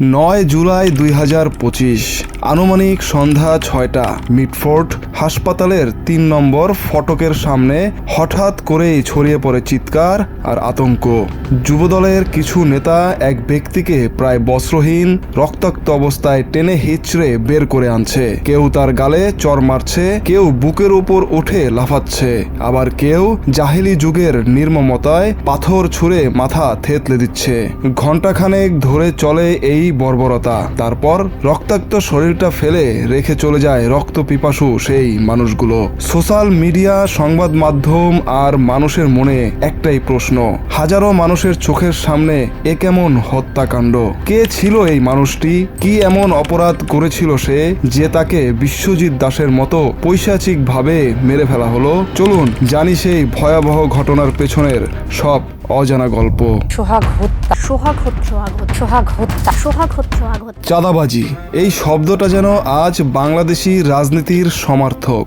নয় জুলাই দুই হাজার পঁচিশ, আনুমানিক সন্ধ্যা ছয়টা, মিটফোর্ড হাসপাতালের তিন নম্বর ফটকের সামনে হঠাৎ করেই ছড়িয়ে পড়ে চিৎকার আর আতঙ্ক। যুবদলের কিছু নেতা এক ব্যক্তিকে প্রায় বস্ত্রহীন, রক্তাক্ত অবস্থায় টেনে হিচড়ে বের করে আনছে। কেউ তার গালে চর মারছে, কেউ বুকের উপর উঠে লাফাচ্ছে। আবার কেউ জাহিলি যুগের নির্মমতায় পাথর ছুঁড়ে মাথা থেতলে দিচ্ছে। ঘণ্টাখানেক ধরে চলে এই বর্বরতা। তারপর রক্তাক্ত শরীরটা ফেলে রেখে চলে যায় রক্ত পিপাসু সেই মানুষগুলো। সোশ্যাল মিডিয়া, সংবাদ মাধ্যম আর মানুষের মনে একটাই প্রশ্ন, হাজারো মানুষের চোখের সামনে এ কেমন হত্যাকাণ্ড? কে ছিল এই মানুষটি? কি এমন অপরাধ করেছিল সে যে তাকে বিশ্বজিৎ দাসের মতো পৈশাচিক ভাবে মেরে ফেলা হলো? চলুন জানি সেই ভয়াবহ ঘটনার পেছনের সব অজানা গল্প। সোহাগ হত্যা সোহাগ হত্যা সোহাগ হত্যা সোহাগ হত্যা সোহাগ হত্যা সোহাগ হত্যা। চাঁদাবাজি এই শব্দটা যেন আজ বাংলাদেশি রাজনীতির সমার্থক।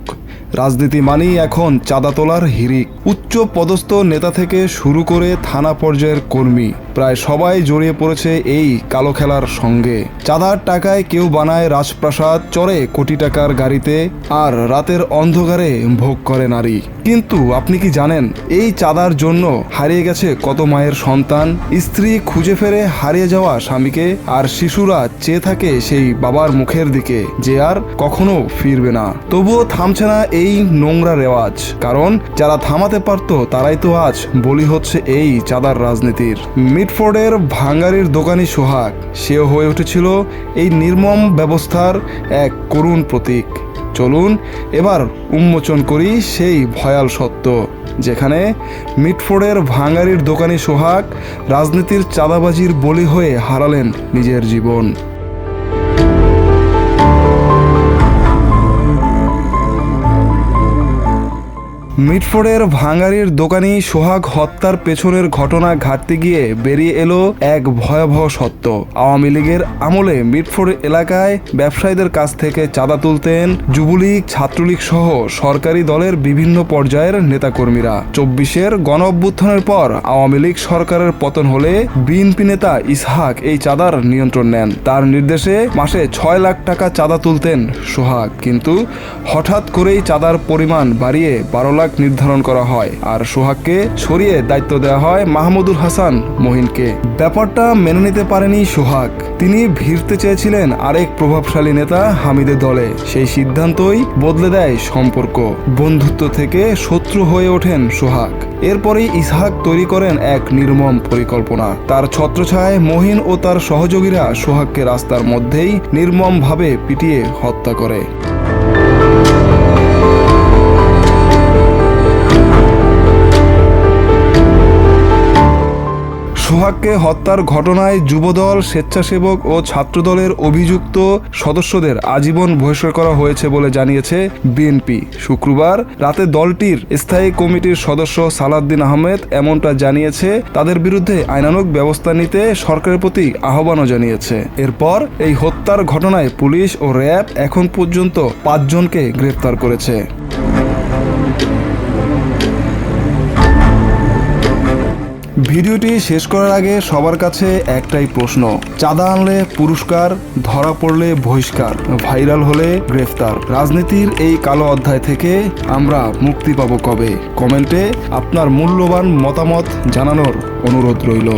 রাজনীতি মানেই এখন চাঁদা তোলার হিরিক। উচ্চ পদস্থ নেতা থেকে শুরু করে থানা পর্যায়ের কর্মী। প্রায় সবাই জড়িয়ে পড়েছে এই কালো খেলার সঙ্গে। চাঁদার টাকায় কেউ বানায় রাজপ্রাসাদ, চড়ে কোটি টাকার গাড়িতে, আর রাতের অন্ধকারে ভোগ করে নারী। কিন্তু আপনি কি জানেন, এই চাঁদার জন্য হারিয়ে গেছে কত মায়ের সন্তান? স্ত্রী খুঁজে ফেরে হারিয়ে যাওয়া স্বামীকে, আর শিশুরা চেয়ে থাকে সেই বাবার মুখের দিকে, যে আর কখনো ফিরবে না। তবুও থামছে না এই নোংরা রেওয়াজ, কারণ যারা থামাতে পারত তারাই তো আজ বলি হচ্ছে এই চাঁদার রাজনীতির। মিটফোর্ডের ভাঙ্গারির দোকানি সোহাগ। সেও হয়ে উঠেছিল এই নির্মম ব্যবস্থার এক করুণ প্রতীক। চলুন, এবার উন্মোচন করি সেই ভয়াল সত্য, যেখানে মিটফোর্ডের ভাঙ্গারির দোকানি সোহাগ রাজনীতির চাঁদাবাজির বলি হয়ে হারালেন নিজের জীবন। মিটফোর্ডের ভাঙ্গারির দোকানি সোহাগ হত্যার পেছনের ঘটনা ঘাটতে গিয়ে বেরিয়ে এলো এক ভয়াবহ সত্য। আওয়ামী লীগের আমলে মিটফোর্ড এলাকায় ব্যবসায়ীদের কাছ থেকে চাঁদা তুলতেন যুবলীগ, ছাত্রলীগ সহ সরকারি দলের বিভিন্ন পর্যায়ের নেতাকর্মীরা। চব্বিশের গণ অভ্যুত্থানের পর আওয়ামী লীগ সরকারের পতন হলে বিএনপি নেতা ইসহাক এই চাঁদার নিয়ন্ত্রণ নেন। তার নির্দেশে মাসে ছয় লাখ টাকা চাঁদা তুলতেন সোহাগ। কিন্তু হঠাৎ করেই চাঁদার পরিমাণ বাড়িয়ে বারো লাখ নির্ধারণ করা হয় আর সোহাগকে সরিয়ে দায়িত্ব দেওয়া হয় মাহমুদুল হাসান মহিনকে। ব্যাপারটা মেনে নিতে পারেনি সোহাগ। তিনি ভিড়তে চেয়েছিলেন আরেক প্রভাবশালী নেতা হামিদের দলে। সেই সিদ্ধান্তই বদলে দেয় সম্পর্ক। বন্ধুত্ব থেকে শত্রু হয়ে ওঠেন সোহাগ। এরপরেই ইসহাক তৈরি করেন এক নির্মম পরিকল্পনা। তার ছত্রছায় মহিন ও তার সহযোগীরা সোহাগকে রাস্তার মধ্যেই নির্মমভাবে পিটিয়ে হত্যা করে। সোহাগকে হত্যার ঘটনায় যুবদল, স্বেচ্ছাসেবক ও ছাত্রদলের অভিযুক্ত সদস্যদের আজীবন বহিষ্কার করা হয়েছে বলে জানিয়েছে বিএনপি। শুক্রবার রাতে দলটির স্থায়ী কমিটির সদস্য সালাদ্দিন আহমেদ এমনটা জানিয়েছে, তাদের বিরুদ্ধে আইনানুগ ব্যবস্থা নিতে সরকারের প্রতি আহ্বানও জানিয়েছে। এরপর এই হত্যার ঘটনায় পুলিশ ও র্যাব এখন পর্যন্ত পাঁচজনকে গ্রেফতার করেছে। ভিডিওটি শেষ করার আগে সবার কাছে একটাই প্রশ্ন। চাঁদা আনলে পুরস্কার, ধরা পড়লে বহিষ্কার, ভাইরাল হলে গ্রেফতার। রাজনীতির এই কালো অধ্যায় থেকে আমরা মুক্তি পাব কবে? কমেন্টে আপনার মূল্যবান মতামত জানানোর অনুরোধ রইল।